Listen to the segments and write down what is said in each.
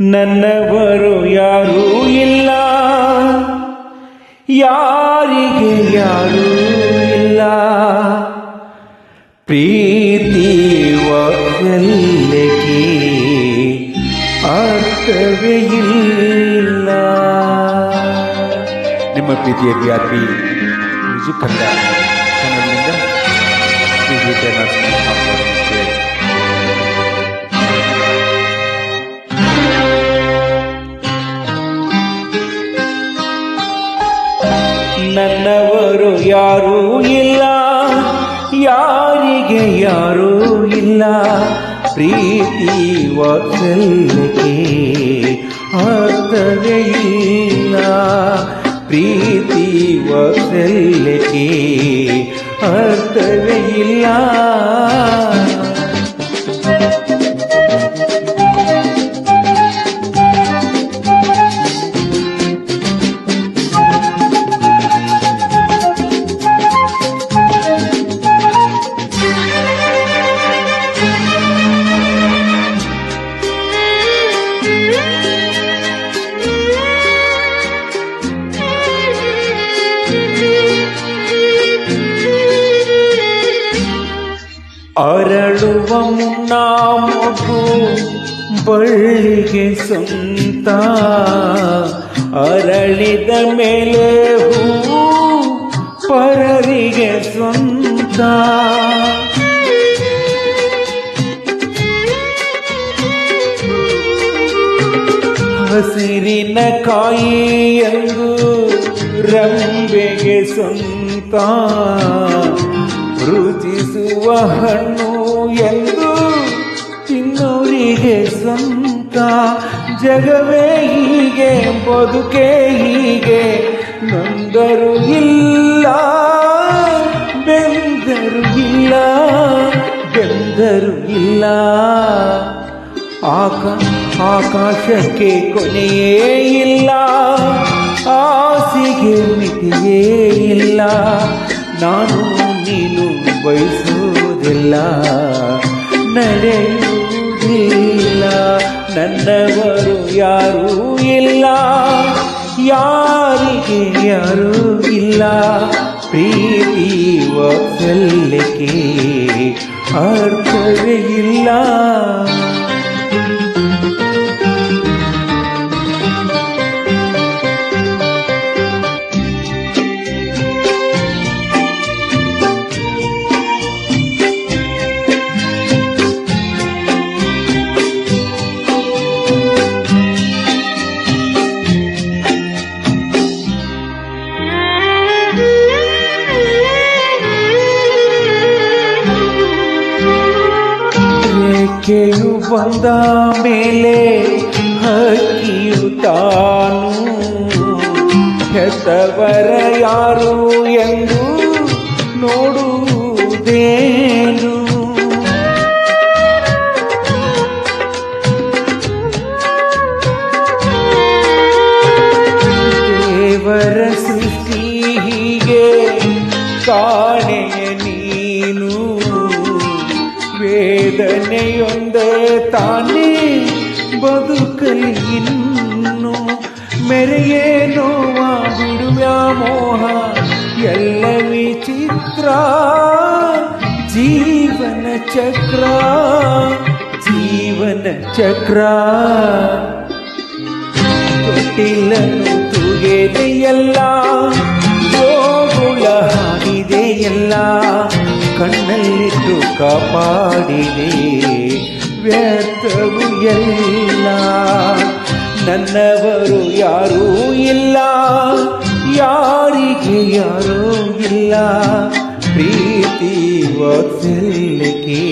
ನನ್ನವರು ಯಾರೂ ಇಲ್ಲ. ಯಾರಿಗೆ ಯಾರೂ ಇಲ್ಲ. ಪ್ರೀತಿ ವಾತ್ಸಲ್ಯಕ್ಕೆ ಅರ್ಥವೇ ಇಲ್ಲ. ನಿಮ್ಮ ಪ್ರೀತಿಯ ವ್ಯಾಪಿ ಕನ್ನಡ ಚಾನಲ್ನಿಂದ ಈ ಗೀತೆಯನ್ನು ಯಾರೂ ಇಲ್ಲ ಯಾರಿಗೆ ಯಾರೂ ಇಲ್ಲ ಪ್ರೀತಿ ವಾತ್ಸಲ್ಯಕ್ಕೆ ಅರ್ಥವೇ ಇಲ್ಲ ಪ್ರೀತಿ ವಾತ್ಸಲ್ಯಕ್ಕೆ ಅರ್ಥವೇ ಇಲ್ಲ ಅರಳುವ ಮುನ್ನ ಮಗು ಬಳ್ಳಿಗೆ ಸ್ವಂತ ಅರಳಿದ ಮೇಲೆ ಹೂ ಪರರಿಗೆ ಸ್ವಂತ ಹಸಿರಿನ ಕಾಯಿ ಎಂದು ರಂಬೆಗೆ ಸ್ವಂತ ರುಚಿಸುವ ಹಣ್ಣು ಎಂದು ತಿನ್ನೋರಿಗೆ ಸಂತ ಜಗವೇ ಹೀಗೆ, ಬದುಕೆ ಹೀಗೆ, ನೊಂದರು ಇಲ್ಲ, ಬೆಂದರು ಇಲ್ಲ ಬೆಂದರು ಇಲ್ಲ. ಆಕ, ಆಕಾಶಕ್ಕೆ ಕೊನೆಯೇ ಇಲ್ಲ ಆಸಿಗೆ ಮಿತಿಯೇ ಇಲ್ಲ. ನಾನು ನೀನು ಬಯಸುವುದಿಲ್ಲ ನಡೆಯುವುದಿಲ್ಲ ನನ್ನವರು ಯಾರೂ ಇಲ್ಲ ಯಾರಿಗೆ ಯಾರೂ ಇಲ್ಲ ಪ್ರೀತಿ ವಾತ್ಸಲ್ಯಕ್ಕೆ ಅರ್ಥವೇ ಇಲ್ಲ ರೇಖೆಯು ಬಂದ ಮೇಲೆ ಹಕ್ಕಿಯು ತಾನು. ಹೆತ್ತವರ ಯಾರು ಎಂದು ನೋಡುವುದೇನು? ದೇವರ ಸೃಷ್ಟಿ ಹೀಗೆ ಕಾಣೆಯ ವೇದನೆಯೊಂದೇ ತಾನೇ ಬದುಕಲಿ ಇನ್ನು. ಮೆರೆಯೇ ನೋವಾ ಬಿಡುವ ಮೋಹ, ಎಲ್ಲ ವಿಚಿತ್ರ. ಜೀವನ ಚಕ್ರ ಜೀವನ ಚಕ್ರ. ತೊಟ್ಟಿಲನ್ನು ತೂಗೆದೆಯಲ್ಲ ಗೋಗುಳ ಹಾಡಿದೆಯಲ್ಲ ಕಣ್ಣಲ್ಲಿಟ್ಟು ಕಾಪಾಡಿದೆ ವ್ಯರ್ಥವು ಎಲ್ಲ ನನ್ನವರು ಯಾರೂ ಇಲ್ಲ ಯಾರಿಗೆ ಯಾರೂ ಇಲ್ಲ ಪ್ರೀತಿ ಒತ್ತಲಿಕ್ಕೆ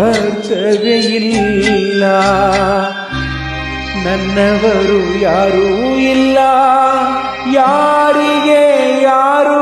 ಅರ್ಥವೇ ಇಲ್ಲ ನನ್ನವರು ಯಾರೂ ಇಲ್ಲ ಯಾರಿಗೆ ಯಾರೂ